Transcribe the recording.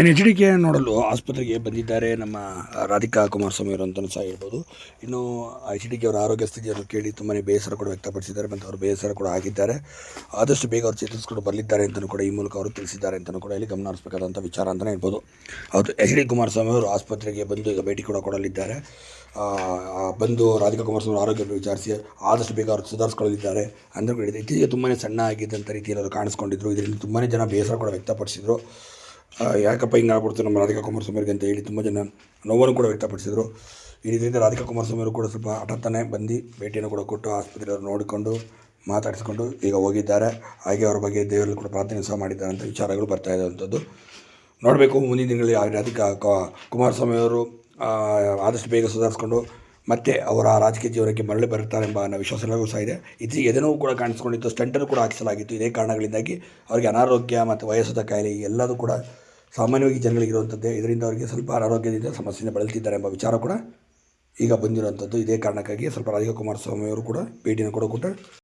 H D K ನೋಡಲು ಆಸ್ಪತ್ರೆಗೆ ಬಂದಿದ್ದಾರೆ ನಮ್ಮ ರಾಧಿಕಾ ಕುಮಾರಸ್ವಾಮಿ ಅವರು ಅಂತಲೂ ಸಹ ಹೇಳ್ಬೋದು. ಇನ್ನು ಎಚ್ ಡಿ ಕೆ ಅವರ ಆರೋಗ್ಯ ಸ್ಥಿತಿಯನ್ನು ಕೇಳಿ ತುಂಬಾ ಬೇಸರ ಕೂಡ ವ್ಯಕ್ತಪಡಿಸಿದ್ದಾರೆ ಮತ್ತು ಅವರು ಬೇಸರ ಕೂಡ ಆಗಿದ್ದಾರೆ. ಆದಷ್ಟು ಬೇಗ ಅವರು ಚೇತರಿಸಿಕೊಂಡು ಬರಲಿದ್ದಾರೆ ಅಂತಲೂ ಕೂಡ ಈ ಮೂಲಕ ಅವರು ತಿಳಿಸಿದ್ದಾರೆ ಅಂತಲೂ ಕೂಡ ಇಲ್ಲಿ ಗಮನ ಹರಿಸಬೇಕಾದಂಥ ವಿಚಾರ ಅಂತಲೇ ಹೇಳ್ಬೋದು. ಹೌದು ಎಚ್ ಡಿ ಕುಮಾರಸ್ವಾಮಿ ಅವರು ಆಸ್ಪತ್ರೆಗೆ ಬಂದು ಈಗ ಭೇಟಿ ಕೂಡ ಕೊಡಲಿದ್ದಾರೆ. ಬಂದು ರಾಧಿಕಾ ಕುಮಾರಸ್ವಾಮಿ ಆರೋಗ್ಯವನ್ನು ವಿಚಾರಿಸಿ ಆದಷ್ಟು ಬೇಗ ಅವರು ಸುಧಾರಿಸ್ಕೊಳ್ಳಲಿದ್ದಾರೆ ಅಂದರೆ ಕೂಡ ಇತ್ತೀಚೆಗೆ ತುಂಬಾ ಸಣ್ಣ ಆಗಿದ್ದಂಥ ರೀತಿಯಲ್ಲಿ ಅವರು ಕಾಣಿಸ್ಕೊಂಡಿದ್ರು. ಇದರಿಂದ ತುಂಬಾ ಜನ ಬೇಸರ ಕೂಡ ವ್ಯಕ್ತಪಡಿಸಿದರು. ಯಾಕಪ್ಪ ಹಿಂಗೆ ಆಗ್ಬಿಡ್ತು ನಮ್ಮ ರಾಧಿಕಾ ಕುಮಾರಸ್ವಾಮಿಗೆ ಅಂತ ಹೇಳಿ ತುಂಬ ಜನ ನೋವನ್ನು ಕೂಡ ವ್ಯಕ್ತಪಡಿಸಿದರು. ಇದರಿಂದ ರಾಧಿಕಾ ಕುಮಾರಸ್ವಾಮಿ ಅವರು ಕೂಡ ಸ್ವಲ್ಪ ಹಠತ್ತಾನೆ ಬಂದು ಭೇಟಿಯನ್ನು ಕೂಡ ಕೊಟ್ಟು ಆಸ್ಪತ್ರೆಯವರು ನೋಡಿಕೊಂಡು ಮಾತಾಡಿಸ್ಕೊಂಡು ಈಗ ಹೋಗಿದ್ದಾರೆ. ಹಾಗೆ ಅವರ ಬಗ್ಗೆ ದೇವರಲ್ಲಿ ಕೂಡ ಪ್ರಾರ್ಥನೆ ಸಹ ಮಾಡಿದ್ದಾರೆ ಅಂತ ವಿಚಾರಗಳು ಬರ್ತಾ ಇದ್ದಂಥದ್ದು ನೋಡಬೇಕು, ಮುಂದಿನ ದಿನಗಳಲ್ಲಿ ರಾಧಿಕಾ ಕುಮಾರಸ್ವಾಮಿಯವರು ಆದಷ್ಟು ಬೇಗ ಸುಧಾರಿಸ್ಕೊಂಡು ಮತ್ತೆ ಅವರ ರಾಜಕೀಯ ಜೀವನಕ್ಕೆ ಮರಳಿ ಬರುತ್ತಾರೆ ಎಂಬ ಅನ್ನೋ ವಿಶ್ವಾಸ ಎಲ್ಲರಿಗೂ ಸಹ ಇದೆ. ಇದು ಎದೆನೋವು ಕೂಡ ಕಾಣಿಸ್ಕೊಂಡಿತ್ತು, ಸ್ಟಂಟನ್ನು ಕೂಡ ಹಾಕಿಸಲಾಗಿತ್ತು ಇದೇ ಕಾರಣಗಳಿಂದಾಗಿ. ಅವರಿಗೆ ಅನಾರೋಗ್ಯ ಮತ್ತು ವಯಸ್ಸಾದ ಕಾಯಿಲೆ ಎಲ್ಲದೂ ಕೂಡ ಸಾಮಾನ್ಯವಾಗಿ ಜನಗಳಿಗೆ ಇರುವಂಥದ್ದೇ. ಇದರಿಂದ ಅವರಿಗೆ ಸ್ವಲ್ಪ ಅನಾರೋಗ್ಯದಿಂದ ಸಮಸ್ಯೆಯಿಂದ ಬಳಲ್ತಿದ್ದಾರೆ ಎಂಬ ವಿಚಾರ ಕೂಡ ಈಗ ಬಂದಿರುವಂಥದ್ದು. ಇದೇ ಕಾರಣಕ್ಕಾಗಿ ಸ್ವಲ್ಪ ರಾಜಕುಮಾರ ಸ್ವಾಮಿಯವರು ಕೂಡ ಭೇಟಿಯನ್ನು ಕೂಡ